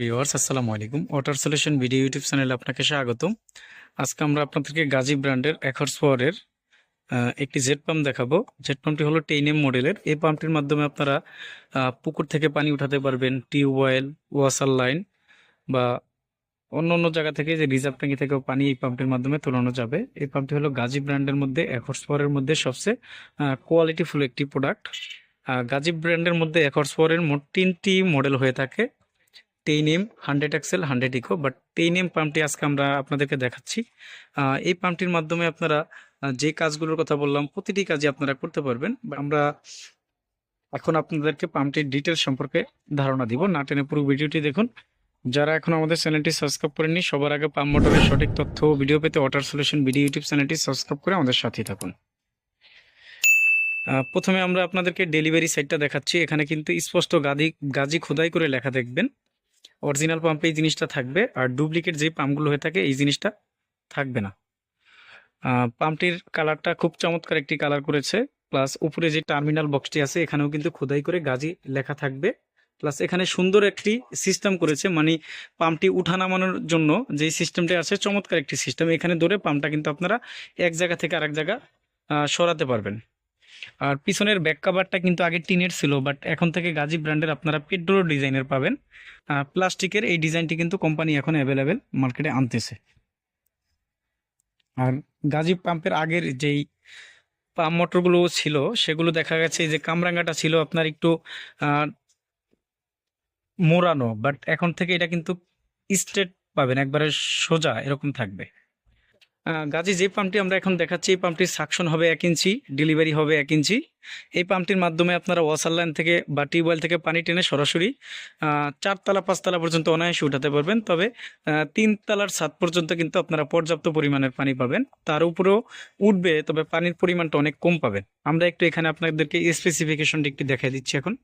Viewers, আসসালামু আলাইকুম। Water solution video YouTube চ্যানেলে আপনাকে স্বাগতম। আজকে আমরা আপনাদেরকে গাজী ব্র্যান্ডের একর্স পাওয়ারের একটি জেট পাম্প দেখাবো। জেট পাম্পটি হলো টেইনএম মডেলের এই পাম্পটির মাধ্যমে আপনারা পুকুর থেকে পানি উঠাতে পারবেন টিউবওয়েল ওয়াসার লাইন বা অন্য অন্য জায়গা থেকে যে রিজার্ভ ট্যাঙ্কি থেকেও পানি এই পাম্পটির মাধ্যমে তোলানো যাবে। এই পাম্পটি হলো গাজী ব্র্যান্ডের মধ্যে একর্স পাওয়ারের মধ্যে সবচেয়ে কোয়ালিটিফুল একটি প্রোডাক্ট গাজী ব্র্যান্ডের মধ্যে একর্স পাওয়ারের মোট তিনটি মডেল হয়ে থাকে। Ten M hundred excel hundred eco but ten M পাম্পটি আজকে আমরা আপনাদেরকে দেখাচ্ছি। এই পাম্পটির মাধ্যমে আপনারা যে কাজগুলোর কথা বললাম, প্রতিটি কাজই আপনারা করতে পারবেন। আমরা এখন আপনাদেরকে পাম্পটির ডিটেলস সম্পর্কে ধারণা দিব। না টেনে পুরো ভিডিওটি দেখুন। যারা এখন আমাদের চ্যানেলটি সাবস্ক্রাইব করেননি, সবার আগে পাম্প মোটরের সঠিক তথ্য ভিডিও পেতে ওয়াটার সলিউশন ভিডিও ইউটিউব চ্যানেলটি সাবস্ক্রাইব করে আমাদের সাথেই থাকুন। প্রথমে আমরা আপনাদেরকে ডেলিভারি সাইটটা দেখাচ্ছি। এখানে কিন্তু স্পষ্ট গাদি গাজি খোদাই করে লেখা দেখবেন। অরিজিনাল পাম্পে এই জিনিসটা থাকবে, আর ডুপ্লিকেট যে পাম্পগুলো হয়ে থাকে, এই জিনিসটা থাকবে না। পাম্পটির কালারটা খুব চমৎকার একটি কালার করেছে প্লাস উপরে যে টার্মিনাল বক্সটি আছে, এখানেও কিন্তু খোদাই করে গাজি লেখা থাকবে। প্লাস এখানে সুন্দর একটি সিস্টেম করেছে মানে পাম্পটি উঠা নামানোর জন্য যে সিস্টেমটি আছে, চমৎকার একটি সিস্টেম এখানে ধরে পাম্পটা কিন্তু আপনারা এক জায়গা থেকে আরেক জায়গা সরাতে পারবেন। আর পিছনের ব্যাক কাভারটা কিন্তু আগে টিনের ছিল বাট এখন থেকে গাজী ব্র্যান্ডের আপনারা পেট্রোল ডিজাইনের পাবেন। প্লাস্টিকের এই ডিজাইনটি কিন্তু কোম্পানি এখন অ্যাভেলেবেল মার্কেটে আনতেছে। আর গাজী পাম্পের আগের যেই পাম্প মোটরগুলো ছিল, সেগুলো দেখা গেছে যে কামরাঙ্গাটা ছিল আপনার একটু মোড়ানো বাট এখন থেকে এটা কিন্তু স্ট্রেট পাবেন, একবারে সোজা এরকম থাকবে। গাজী, যে পাম্পটি আমরা এখন দেখাচ্ছি, এই পাম্পটির সাকশন হবে এক ইঞ্চি ডেলিভারি হবে এক ইঞ্চি। এই পাম্পটির মাধ্যমে আপনারা ওয়াসার লাইন থেকে বা টিউবওয়েল থেকে পানি টেনে সরাসরি চারতলা, পাঁচতলা পর্যন্ত অনায়াসে উঠাতে পারবেন। তবে তিনতলার ছাদ পর্যন্ত কিন্তু আপনারা পর্যাপ্ত পরিমাণের পানি পাবেন। তার উপরেও উঠবে, তবে পানির পরিমাণটা অনেক কম পাবেন। আমরা একটু এখানে আপনাদেরকে স্পেসিফিকেশনটি একটু দেখাই দিচ্ছি এখন।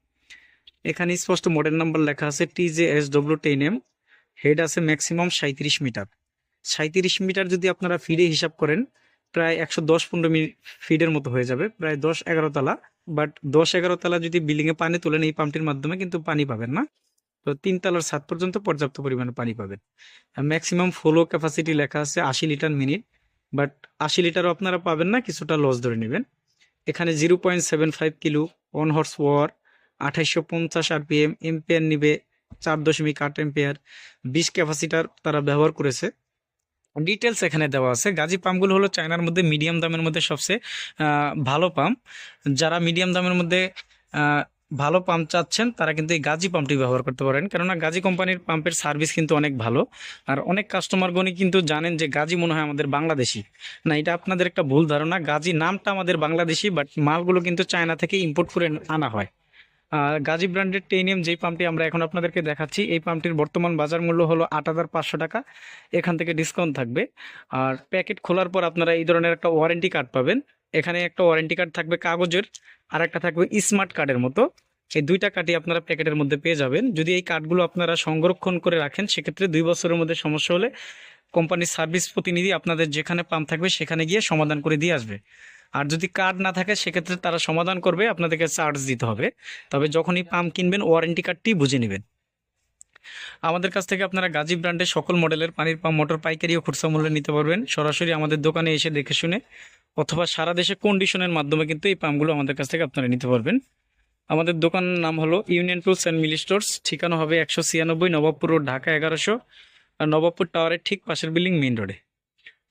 এখানে স্পষ্ট মডেল নাম্বার লেখা আছে T J S W ten M head আছে ম্যাক্সিমাম সাঁত্রিশ মিটার। সাঁত্রিশ মিটার যদি আপনারা ফিডে হিসাব করেন, প্রায় একশো দশ পনেরো ফিডের মতো হয়ে যাবে, প্রায় দশ এগারো তলা। বাট দশ এগারো তলা যদি বিল্ডিং এ পানি তোলেন, এই পাম্পটির মাধ্যমে কিন্তু পানি পাবেন না। তো তিন তলার ছাদ পর্যন্ত পর্যাপ্ত পরিমাণে পানি পাবেন। ম্যাক্সিমাম ফ্লো ক্যাপাসিটি লেখা আছে আশি লিটার মিনিট বাট আশি লিটারও আপনারা পাবেন না, কিছুটা লস ধরে নেবেন। এখানে zero point seven five kilo one horsepower আঠাইশশো পঞ্চাশ আরপিএম এম্পিয়ার নিবে, চার দশমিক আট এম্পিয়ার বিশ ক্যাপাসিটার তারা ব্যবহার করেছে। ডিটেলস এখানে দেওয়া আছে। গাজী পাম্পগুলো হলো চায়নার মধ্যে মিডিয়াম দামের মধ্যে সবচেয়ে ভালো পাম্প। যারা মিডিয়াম দামের মধ্যে ভালো পাম্প চাচ্ছেন, তারা কিন্তু এই গাজী পাম্পটি ব্যবহার করতে পারেন। কেননা গাজী কোম্পানির পাম্পের সার্ভিস কিন্তু অনেক ভালো। আর অনেক কাস্টমারগণই কিন্তু জানেন যে গাজী মনে হয় আমাদের বাংলাদেশি। না, এটা আপনাদের একটা ভুল ধারণা। গাজী নামটা আমাদের বাংলাদেশি, বাট মালগুলো কিন্তু চায়না থেকে ইম্পোর্ট করে আনা হয়। গাজী ব্র্যান্ডের টেনিয়াম যেই পাম্পটি আমরা এখন আপনাদেরকে দেখাচ্ছি, এই পাম্পটির বর্তমান বাজার মূল্য হলো আট হাজার পাঁচশো টাকা। এখান থেকে ডিসকাউন্ট থাকবে। আর প্যাকেট খোলার পর আপনারা এই ধরনের একটা ওয়ারেন্টি কার্ড পাবেন। এখানে একটা ওয়ারেন্টি কার্ড থাকবে কাগজের, আর একটা থাকবে স্মার্ট কার্ডের মতো। এই দুইটা কার্ডই আপনারা প্যাকেটের মধ্যে পেয়ে যাবেন। যদি এই কার্ডগুলো আপনারা সংরক্ষণ করে রাখেন, সেক্ষেত্রে দুই বছরের মধ্যে সমস্যা হলে কোম্পানির সার্ভিস প্রতিনিধি আপনাদের যেখানে পাম্প থাকবে, সেখানে গিয়ে সমাধান করে দিয়ে আসবে। আর যদি কার্ড না থাকে, সেক্ষেত্রে তারা সমাধান করবে, আপনাদেরকে চার্জ দিতে হবে। তবে যখনই পাম্প কিনবেন ওয়ারেন্টি কার্ডটি বুঝে নেবেন। আমাদের কাছ থেকে আপনারা গাজী ব্র্যান্ডের সকল মডেলের পানির পাম্প, মোটর, পাইকারি ও খুচরা মূল্যে নিতে পারবেন। সরাসরি আমাদের দোকানে এসে দেখে শুনে অথবা সারা দেশে কন্ডিশনের মাধ্যমে কিন্তু এই পাম্পগুলো আমাদের কাছ থেকে আপনারা নিতে পারবেন। আমাদের দোকানের নাম হলো Union Tools and Mill Stores ঠিকানা হবে একশো ছিয়ানব্বই নবাবপুর রোড ঢাকা এগারোশো, আর নবাবপুর টাওয়ারের ঠিক পাশের বিল্ডিং মেন রোডে